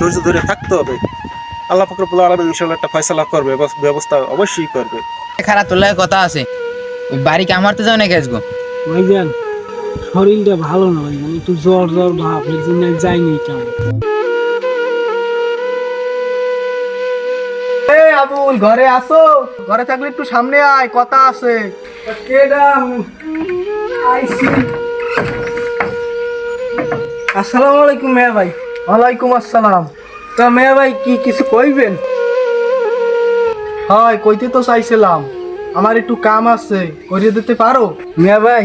ধৈর্য ধরে থাকতে হবে। আল্লাহ ফকরবুল্লাহ আলম ইনশাল্লাহ একটা ফয়সালা করবে ব্যবস্থা অবশ্যই করবে। খারাপ তোলার কথা আছে। বাড়ি কামারতে যাও নাকি আসব ভাইজান শরীরটা ভালো না ভাইজান একটু জ্বর জ্বর ভাব এর জন্য যাইনি কেমন এই আবুল ঘরে আসো। ঘরে থাকলে একটু সামনে আয় কথা আছে। আসসালামু আলাইকুম মেয়া ভাই। ওয়ালাইকুম আসসালাম। তা মেয়া ভাই, কি কিছু কইবেন? হয়, কইতে তো চাইছিলাম। আমার একটু কাম আছে করিয়ে দিতে পারো? মেয়া ভাই,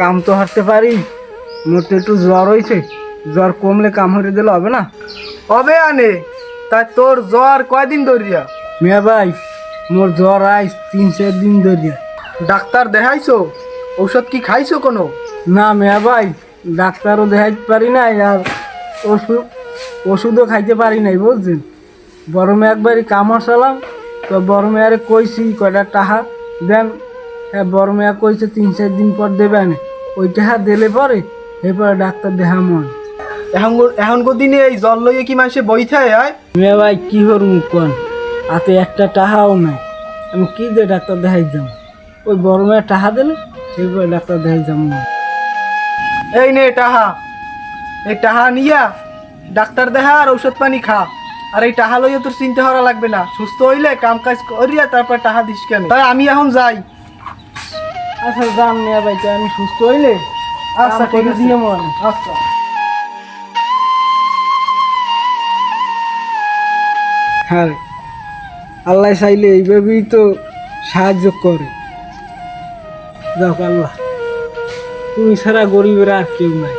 কাম তো হারতে পারি। মোর তো একটু জ্বর হয়েছে জ্বর কমলে কাম হরে দিলে হবে না? হবে আনে তাই তোর জ্বর কয়দিন ধরিয়া? মেয়া ভাই, মোর জ্বর আইস তিন, চার দিন ধরিয়া। ডাক্তার দেখাইছো? ঔষধ কি খাইছো কোনো? না মেয়া ভাই, ডাক্তারও দেখাইতে পারি না আর ওষুধ ওষুধও খাইতে পারি নাই বুঝছেন? বড় মেয়ে একবারই কামড় চালাম তো বড় মেয়ারে কইছি কয়টা টাহা দেন হ্যাঁ বড় মেয়া কইছে তিন চার দিন পর দেবেন ওই টাহা দিলে পরে এরপরে ডাক্তার দেখা মন এখন এখন দিনে এই জল লইয়ে কি মানুষে বই থাকে আয় মেয়া ভাই কি করব কোন? হাতে একটা টাহাও নাই। আমি কি দিয়ে ডাক্তার দেখাই যাম? ওই বড় মেয়ের টাকা দিলে এরপরে ডাক্তার দেখাই যাম এই নে টাহা। এই টাহা নিয়া ডাক্তার দেখা আর ঔষধ পানি খা। আর এই টাহা লইয়া তোর চিন্তা করা লাগবে না। সুস্থ হইলে কাম কাজ করিয়া তারপর টাহা দিস কেন? তাই আমি এখন যাই। আচ্ছা যাম মেয়া ভাই আমি সুস্থ হইলে আচ্ছা, আছে। দিয়ে মনে। আচ্ছা। হ্যাঁ আল্লাহ চাইলে এইভাবেই তো সাহায্য করে। যাক আল্লাহ তুমি ছাড়া গরিবের আর কেউ নাই।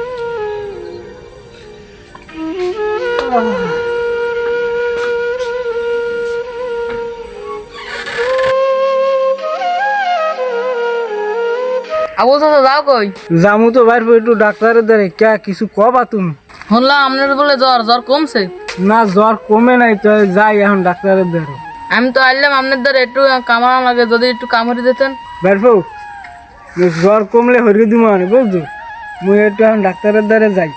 আবু চাচা যাও কই? জামু তো বাইর একটু ডাক্তারের দ্বারে কে কিছু কবা তুমি? শুনলাম আপনার বলে জ্বর জ্বর কমছে। না জ্বর কমে নাই তো যাই এখন ডাক্তারের দ্বারে আমি তো আইলাম আপনার দ্বারা একটু কামানো লাগে যদি একটু কামড়ে দিতেন। বাইর জ্বর কমলে হরিয়ে দিব মানে বুঝছ? মুই একটু এখন ডাক্তারের দ্বারে যাই।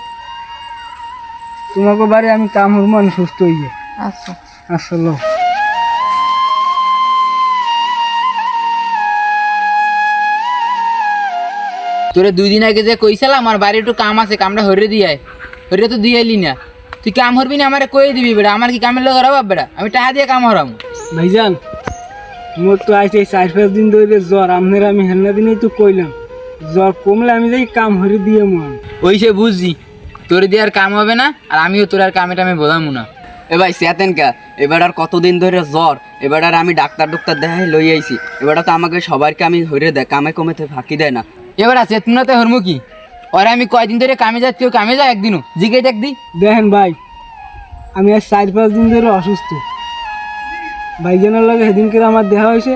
তোমাকে বাড়ি আমি কাম হরবো আমি সুস্থ হইয়ে। আচ্ছা। আসলো তোরে দুই দিন আগে যে কইছিলাম আমার বাড়ি একটু কাম আছে কামটা হরে দিয়ে হরে তো দিয়ে এলি না। তুই কাম হরবি না আমারে কই দিবি বেটা। আমার কি কামের লোক হরাব বেটা? আমি টাকা দিয়ে কাম হরাম। ভাইজান মোর তো আইছে এই চার পাঁচ দিন ধরে জ্বর। আপনার আমি হেলনা দিনেই তো কইলাম। জ্বর কমলে আমি যাই কাম হরি দিয়ে মন ওই সে বুঝছি। তোর দিয়ে আর কাম হবে না আর আমিও তোর আর কামে টামে বোঝামু না। এ ভাই সেতেন কা? এবার আর কতদিন ধরে জ্বর? এবার আর আমি ডাক্তার ডাক্তার দেখাই লই আইছি। এবার তো আমাকে সবাইকে আমি হইরে দেয় কামে কমেতে ফাঁকি দেয় না। এবার আছে তুনাতে হরমু কি? ওরে আমি কয়দিন ধরে কামে যাচ্ছি ও কামে যায় একদিনও? জিগে দেখ দি। দেখেন ভাই আমি আজ চার পাঁচ দিন ধরে অসুস্থ। ভাইজানের লগে সেদিনকে আমার দেখা হয়েছে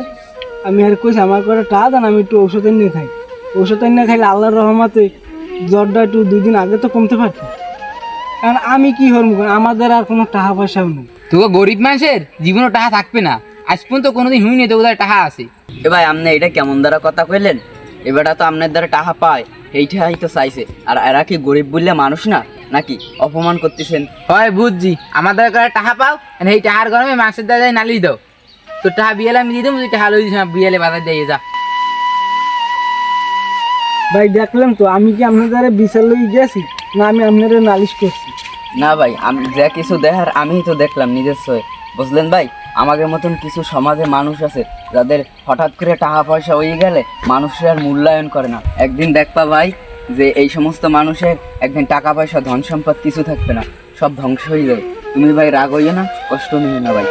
আমি আর কইছি আমার করে টা দেন আমি একটু ওষুধ এনে খাই। ওষুধ এনে খাইলে আল্লাহর রহমাতে জ্বরটা একটু দুই দিন আগে তো কমতে পারত। কারণ আমি কি হরমু? আমাদের আর কোনো টাকা পয়সাও নেই। তোকে গরিব মানুষের জীবনে টাকা থাকবে না। আজ পর্যন্ত কোনোদিন হুইনি তো ওদের টাকা আছে। এ ভাই আপনি এটা কেমন দ্বারা কথা কইলেন? এবারটা তো আপনার দ্বারা টাকা পায়। এইটাই তো চাইছে। আর এরা কি গরিব বললে মানুষ না? নাকি অপমান করতেছেন? হয় বুঝছি। আমাদের কাছে টাকা পাও এই টাকার গরমে মাছের দাদাই নালিশ দাও। তো টাকা বিয়েলে আমি দিয়ে দেবো তুই টাকা লই বিয়েলে বাজার দিয়ে যা। ভাই দেখলাম তো আমি কি আপনার দ্বারা বিচার লই গেছি না আমি আপনাদের নালিশ করছি? না ভাই আমি যা কিছু দেখার আমিই তো দেখলাম নিজস্ব হয়ে। বুঝলেন ভাই? আমাদের মতন কিছু সমাজে মানুষ আছে, যাদের হঠাৎ করে টাকা পয়সা হয়ে গেলে মানুষের আর মূল্যায়ন করে না। একদিন দেখবা ভাই, যে এই সমস্ত মানুষের একদিন টাকা পয়সা, ধন সম্পদ কিছু থাকবে না, সব ধ্বংস হয়ে যাবে। তুমি ভাই রাগ হইও না, কষ্ট নিও না ভাই।